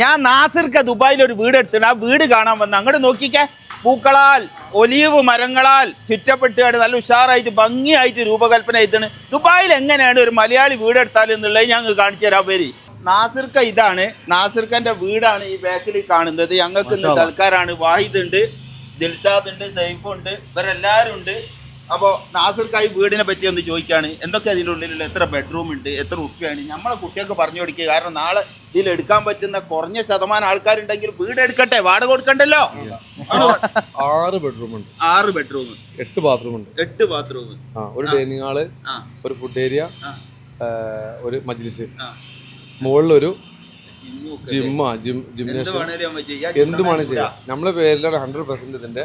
ഞാൻ നാസിർക്ക് ദുബായിൽ ഒരു വീട് എടുത്തിട്ട് ആ വീട് കാണാൻ വന്ന് അങ്ങോട്ട് നോക്കിക്കേ. പൂക്കളാൽ ഒലീവ് മരങ്ങളാൽ ചുറ്റപ്പെട്ടുകാട് നല്ല ഉഷാറായിട്ട് ഭംഗിയായിട്ട് രൂപകൽപ്പന ചെയ്തിട്ട് ദുബായിൽ എങ്ങനെയാണ് ഒരു മലയാളി വീട് എടുത്താൽ എന്നുള്ളത് ഞങ്ങൾ കാണിച്ചു തരാൻ പേര് നാസിർക്ക ഇതാണ്. നാസിർക്കന്റെ വീടാണ് ഈ ബാക്കിൽ കാണുന്നത്. ഞങ്ങൾക്ക് ഇന്ന് സൽക്കാരാണ്. വാഹിദ് ഉണ്ട് ദിൽഷാദ് ഉണ്ട് സൈഫ് ഉണ്ട് ഇവരെല്ലാവരും ഉണ്ട്. അപ്പോൾ നാസിർക്കായി വീടിനെ പറ്റി ഒന്ന് ചോദിക്കുകയാണ് എന്തൊക്കെ അതിന്റെ ഉള്ളിലുള്ള എത്ര ബെഡ്റൂം ഉണ്ട് എത്ര ഉപ്പയാണ്? നമ്മളെ കുട്ടികൾക്ക് പറഞ്ഞു കൊടുക്കുക. കാരണം നാളെ ഇതിൽ എടുക്കാൻ പറ്റുന്ന കുറഞ്ഞ ശതമാനം ആൾക്കാരുണ്ടെങ്കിൽ വീട് എടുക്കട്ടെ വാടക കൊടുക്കണ്ടല്ലോ? ആറ് ബെഡ്റൂം ഉണ്ട്. ആറ് ബെഡ്റൂം എട്ട് ബാത്റൂം ഉണ്ട്. എട്ട് ബാത്റൂം ഒരു ഡൈനിങ് ഹാൾ ഒരു ഫുഡ് ഏരിയ ഒരു മജ്ലിസ്. മുകളിലൊരു ജിമ്മ ജിം ജിമ്മാ ജിം എന്ത് ജിംനേഷ്യം വേണേലും ചെയ്യാം. നമ്മളെ പേരിലാണ് ഹൺഡ്രഡ് പെർസെന്റ് ഇതിന്റെ.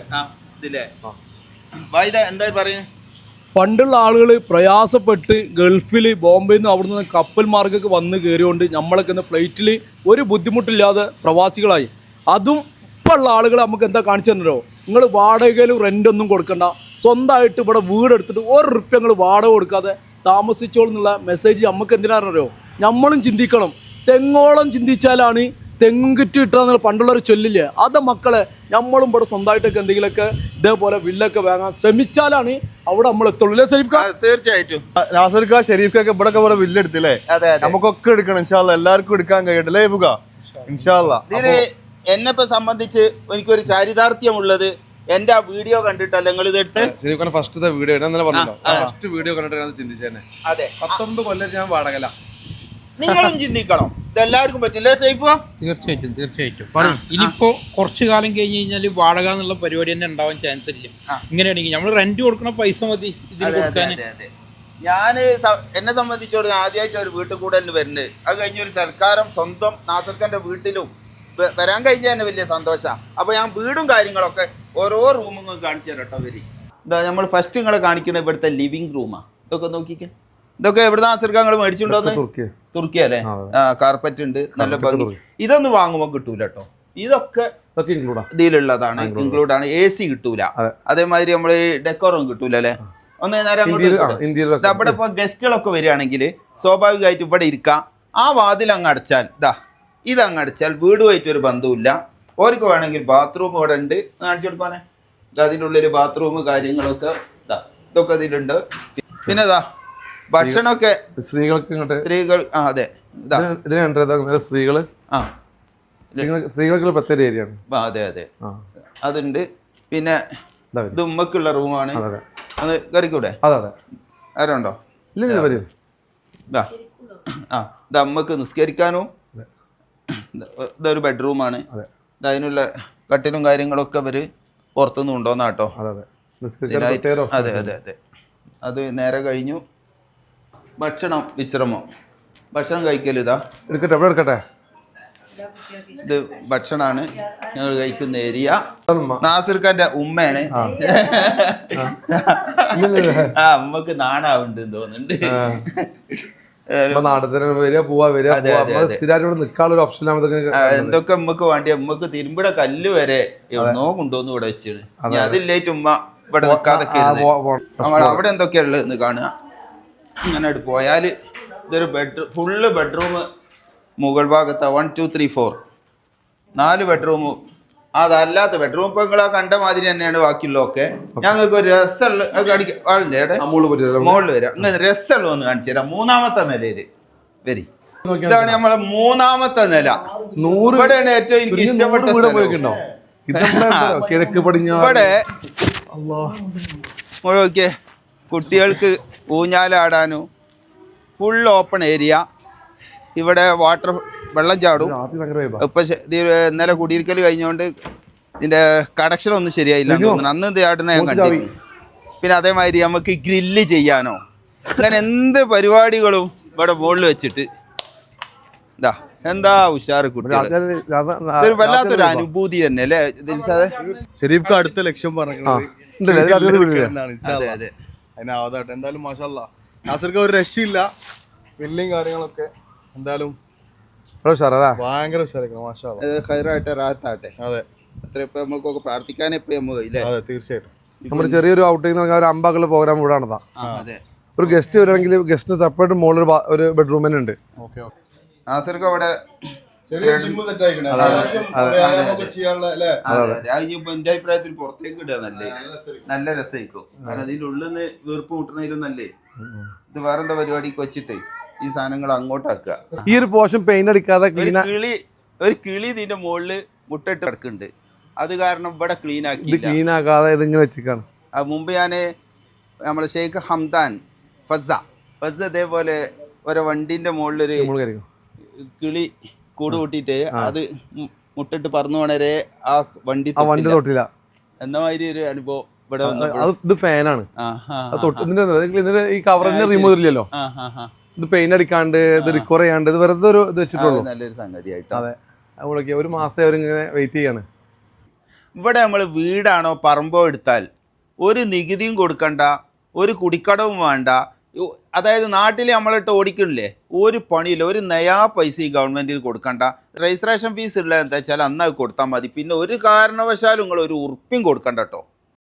പണ്ടുള്ള ആളുകൾ പ്രയാസപ്പെട്ട് ഗൾഫിൽ ബോംബെയിൽ നിന്ന് അവിടെ നിന്ന് കപ്പൽ മാർഗമൊക്കെ വന്ന് കയറിയോണ്ട് നമ്മളൊക്കെ ഇന്ന് ഫ്ലൈറ്റിൽ ഒരു ബുദ്ധിമുട്ടില്ലാതെ പ്രവാസികളായി. അതും ഇപ്പം ഉള്ള ആളുകൾ നമുക്ക് എന്താ കാണിച്ചു തന്നോ നിങ്ങൾ വാടകയിലും റെന്റ് ഒന്നും കൊടുക്കണ്ട. സ്വന്തമായിട്ട് ഇവിടെ വീടെടുത്തിട്ട് ഒരു റുപ്യ നിങ്ങൾ വാടക കൊടുക്കാതെ താമസിച്ചോളെന്നുള്ള മെസ്സേജ് നമുക്ക് എന്തിനാണെന്നറിയോ? നമ്മളും ചിന്തിക്കണം. തെങ്ങോളം ചിന്തിച്ചാലാണ് തെങ്ങുറ്റി ഇട്ടാന്ന് പണ്ടുള്ള ഒരു ചൊല്ലില്ലേ? അത് മക്കളെ നമ്മളും ഇവിടെ സ്വന്തമായിട്ടൊക്കെ എന്തെങ്കിലുമൊക്കെ ഇതേപോലെ വില്ലൊക്കെ വാങ്ങാൻ ശ്രമിച്ചാലാണ് അവിടെ നമ്മൾ എത്തുള്ളൂ. അല്ലേ ആ, തീർച്ചയായിട്ടും നാസർക്ക ഷെരീഫ്ക്കൊക്കെ ഇവിടെ ഇവിടെ വില്ലെടുത്തില്ലേ നമുക്കൊക്കെ എടുക്കണം. ഇൻഷാല്ല എല്ലാവർക്കും എടുക്കാൻ കഴിയട്ടെ. അല്ലേ ഇബുക ഇൻഷാല്ല ഇതിൽ എന്നെപ്പോ സംബന്ധിച്ച് എനിക്കൊരു ചാരിതാർത്ഥ്യമുള്ളത് എന്റെ ആ വീഡിയോ കണ്ടിട്ടല്ല നിങ്ങൾ ഇത് ഇതെടുത്ത് ഫസ്റ്റ് ഫസ്റ്റത്തെ വീഡിയോ ഇന്നലെ പറഞ്ഞല്ലോ. ഫസ്റ്റ് വീഡിയോ കണ്ടിട്ട് ഞാൻ ചിന്തിച്ചേനെ അതെ. പത്തൊമ്പത് കൊല്ലം ഞാൻ വാടകല നിങ്ങളും ചിന്തിക്കണം. ഇതെല്ലാവർക്കും പറ്റില്ലേ സേഫ് തീർച്ചയായിട്ടും തീർച്ചയായിട്ടും. ഇനിയിപ്പോ കുറച്ചു കാലം കഴിഞ്ഞ് കഴിഞ്ഞാൽ വാടക എന്നുള്ള പരിപാടി തന്നെ ഉണ്ടാവാൻ ചാൻസ് ഇല്ല. ഇങ്ങനെയാണെങ്കിൽ നമ്മൾ റെന്റ് കൊടുക്കണ പൈസ മതി ഞാൻ എന്നെ സംബന്ധിച്ചോട് ആദ്യമായിട്ട് ഒരു വീട്ടിൽ കൂടലിന് വരുന്നത്. അത് കഴിഞ്ഞ ഒരു സൽക്കാരം സ്വന്തം നാസർഖാന്റെ വീട്ടിലും വരാൻ കഴിഞ്ഞ തന്നെ വലിയ സന്തോഷമാണ് അപ്പൊ ഞാൻ വീടും കാര്യങ്ങളൊക്കെ ഓരോ റൂമും കാണിച്ചു തരട്ടോ വരി എന്താ നമ്മൾ ഫസ്റ്റ് നിങ്ങളെ കാണിക്കുന്നത് ഇവിടുത്തെ ലിവിങ് റൂമാണ് ഇതൊക്കെ നോക്കിക്കേ. ഇതൊക്കെ എവിടെ നാസർഖാൻ നിങ്ങൾ മേടിച്ചിട്ടുണ്ടോന്ന് തുർക്കി അല്ലേ? ആ, കാർപ്പറ്റ് ഉണ്ട് നല്ല ഭംഗി. ഇതൊന്നും വാങ്ങുമ്പോൾ കിട്ടൂല കേട്ടോ ഇതൊക്കെ ഇതിലുള്ളതാണ്. ഇൻക്ലൂഡ് ആണ്. എ സി കിട്ടൂല. അതേമാതിരി നമ്മൾ ഡെക്കോറും കിട്ടൂല അല്ലേ? ഒന്ന് നേരം അങ്ങോട്ട് ഇവിടെ ഇപ്പൊ ഗസ്റ്റുകളൊക്കെ വരികയാണെങ്കിൽ സ്വാഭാവികമായിട്ട് ഇവിടെ ഇരിക്കാം. ആ വാതിൽ അങ്ങ് അടച്ചാൽ ഇതാ ഇത് അങ്ങ് അടച്ചാൽ വീടുമായിട്ട് ഒരു ബന്ധവുമില്ല. ഓർക്ക് വേണമെങ്കിൽ ബാത്റൂം ഇവിടെ ഉണ്ട്. കാണിച്ചു കൊടുക്കാനെ അതിന്റെ ഉള്ളിൽ ബാത്റൂം കാര്യങ്ങളൊക്കെ ഇതാ ഇതൊക്കെ ഇതിലുണ്ട് പിന്നെ ഇതാ ഭക്ഷണമൊക്കെ സ്ത്രീകൾക്ക് ഇങ്ങോട്ട് സ്ത്രീകൾ ആ അതെ. ഇതാ. ഇതിന് സ്ത്രീകൾ. ആ. സ്ത്രീകൾ- സ്ത്രീകൾക്ക് പ്രത്യേക ഏരിയ ആണ് അതെ അതെ. അതുണ്ട്. പിന്നെ ദുമ്മക്കുള്ള വരും. ഇത് ഉമ്മക്കുള്ള റൂമാണ്. അതെ കറിക്കൂടെ അതെ അതെ ആരുണ്ടോ? ഇല്ല വരും. ഇതാ. ആ ഇത് അമ്മയ്ക്ക് നിസ്കരിക്കാനും ഇത് ഇതൊരു ബെഡ്റൂമാണ്. അതെ. അതിനുള്ള കട്ടിലും കാര്യങ്ങളൊക്കെ അവർ പുറത്തുനിന്ന് കൊണ്ടുവന്ന അതെ അതെ. അതെ അതെ. അത് നേരെ കഴിഞ്ഞു. ഭക്ഷണം വിശ്രമം. ഭക്ഷണം കഴിക്കൽ ഇതാ. എടുക്കട്ടെ എവിടെ എടുക്കട്ടെ. ഇത് ഭക്ഷണമാണ് ഞങ്ങൾ കഴിക്കുന്ന ഏരിയ. നാസിർ ഖാന്റെ ഉമ്മയാണ്. ആ. ഉമ്മക്ക് നാണാവുണ്ട് തോന്നുന്നുണ്ട്. എന്തൊക്കെ ഉമ്മക്ക് വേണ്ടി ഉമ്മക്ക് തിരുമ്പിട കല്ല് വരെ എവിടുന്നോ കൊണ്ടുവന്ന് ഇവിടെ വെച്ചാണ്. അതില്ലേറ്റ് ഉമ്മ ഇവിടെ നിക്കാതൊക്കെ അവിടെ എന്തൊക്കെയാ ഉള്ളത് കാണുക. അങ്ങോട്ട് പോയാൽ ഇതൊരു ബെഡ്റൂം ഫുള്ള് ബെഡ്റൂം മുകൾ ഭാഗത്ത് വൺ ടു ത്രീ ഫോർ നാല് ബെഡ്റൂം അതല്ലാത്ത ബെഡ്റൂം ഇപ്പൊ നിങ്ങളാ കണ്ട മാതിരി തന്നെയാണ് ബാക്കിയുള്ളതൊക്കെ. ഞങ്ങൾക്ക് ഒരു രസമുള്ള അത് കാണിക്ക ആളില്ലേ അവിടെ? മുകളിൽ വരാം ഇങ്ങനെ രസമുള്ള ഒന്ന് കാണിച്ചു തരാം. മൂന്നാമത്തെ നിലയിൽ വരി. ഇതാണ് നമ്മളെ മൂന്നാമത്തെ നില. നൂറ് ഇവിടെയാണ് ഏറ്റവും എനിക്ക് ഇഷ്ടപ്പെട്ട കിഴക്ക് പടിഞ്ഞാറ്. ഇവിടെ കുട്ടികൾക്ക് ഊഞ്ഞാലാടാനും ഫുൾ ഓപ്പൺ ഏരിയ ഇവിടെ വാട്ടർ വെള്ളം ചാടും. ഇപ്പം ഇന്നലെ കുടിയിരിക്കൽ കഴിഞ്ഞുകൊണ്ട് ഇതിന്റെ കണക്ഷൻ ഒന്നും ശരിയായില്ല തോന്നുന്നു. അന്ന് ഇത് ചാടുന്ന ഞാൻ കണ്ടിരുന്നു. പിന്നെ അതേമാതിരി നമുക്ക് ഗ്രില്ല് ചെയ്യാനോ അങ്ങനെ എന്ത് പരിപാടികളും ഇവിടെ മുകളിൽ വെച്ചിട്ട്. ഇതാ എന്താ ഉഷാറ് കുട്ടികൾ വല്ലാത്തൊരു. അനുഭൂതി തന്നെ അല്ലേ ഷെരീഫ്ക്ക് അടുത്ത ലക്ഷ്യം പറഞ്ഞു അതെ അതെ. അതിനാവതാട്ടെ എന്തായാലും മാഷല്ല നാസർക്ക് ഒരു രക്ഷയില്ല. വില്ലും കാര്യങ്ങളൊക്കെ എന്തായാലും ഭയങ്കര ഉഷാറായിരിക്കണം മാഷാല്ല അത് റാത്താട്ടെ. അതെ. അത്ര ഇപ്പൊ നമുക്കൊക്കെ പ്രാർത്ഥിക്കാനേ ഇപ്പൊ നമുക്ക് അതെ തീർച്ചയായിട്ടും. നമ്മുടെ ചെറിയൊരു ഔട്ടിങ് നടക്കാൻ ഒരു അമ്പാക്കുള്ള പ്രോഗ്രാം ഇവിടെ നടത്താം ആ, അതെ. ഒരു ഗസ്റ്റ് വരികയാണെങ്കിൽ ഗസ്റ്റിന് സെപ്പറേറ്റ് മുകളിൽ ഒരു ബെഡ്റൂം തന്നെ ഉണ്ട്. Okay okay. നാസർക്ക് അവിടെ ഇനിയിപ്പോ എന്റെ അഭിപ്രായത്തിൽ പുറത്തേക്ക് ഇടുക നല്ലേ നല്ല രസമായിരിക്കും. കാരണം അതിന്റെ ഉള്ളിൽ നിന്ന് വീർപ്പ് കൂട്ടുന്നതിലും നല്ലേ? ഇത് വേറെന്താ പരിപാടിക്ക് വെച്ചിട്ട് ഈ സാധനങ്ങൾ അങ്ങോട്ടാക്കുക. ഈ ഒരു പോഷൻ പെയിന്റ് അടിക്കാതെ ഒരു കിളി ഒരു കിളി ഇതിന്റെ മുകളിൽ മുട്ടിട്ട് കിടക്കുന്നുണ്ട്. അത് കാരണം ഇവിടെ ക്ലീൻ ഇത് ക്ലീൻ ആക്കാതെ ഇതിങ്ങനെ വെച്ചിക്കാണ് അത് മുമ്പ് ഞാൻ നമ്മുടെ ഷെയ്ഖ് ഹംദാൻ ഫസ ഫസ ഇതേപോലെ ഒരു വണ്ടിന്റെ മുകളിലൊരു കിളി കൂട് കൂട്ടിയിട്ട് അത് മുട്ടിട്ട് പറന്നു പോണരെ ആ വണ്ടി ആ വണ്ടി തൊട്ടില്ല. എന്ന മാതിരി ഒരു അനുഭവം ഇവിടെ ഇത് ഫാനാണ്. ഇതിന്റെ ഈ കവറിന്റെ റിമൂവ് ഇല്ലല്ലോ. ഇത് പെയിന്റ് അടിക്കാണ്ട് ഇത് റിക്കവർ ചെയ്യാണ്ട് ഇത് വെറുതെ ഒരു ഇത് വെച്ചിട്ടുള്ളൂ. നല്ലൊരു സംഗതിയായിട്ടോ. അതെ. നമ്മളൊക്കെ ഒരു മാസം അവരിങ്ങനെ വെയിറ്റ് ചെയ്യാണ്. ഇവിടെ നമ്മൾ വീടാണോ പറമ്പോ എടുത്താൽ ഒരു നികുതിയും കൊടുക്കണ്ട ഒരു കുടിക്കടവും വേണ്ട അതായത് നാട്ടിൽ നമ്മളിട്ട് ഓടിക്കണില്ലേ ഒരു പണിയില്ല ഒരു നയാ പൈസ ഈ ഗവൺമെന്റിന് കൊടുക്കണ്ട. രജിസ്ട്രേഷൻ ഫീസ് ഉള്ളത് എന്താ വെച്ചാൽ അന്ന് അത് കൊടുത്താൽ മതി. പിന്നെ ഒരു കാരണവശാലും നിങ്ങൾ ഒരു ഉറുപ്പ്യം കൊടുക്കണ്ട കേട്ടോ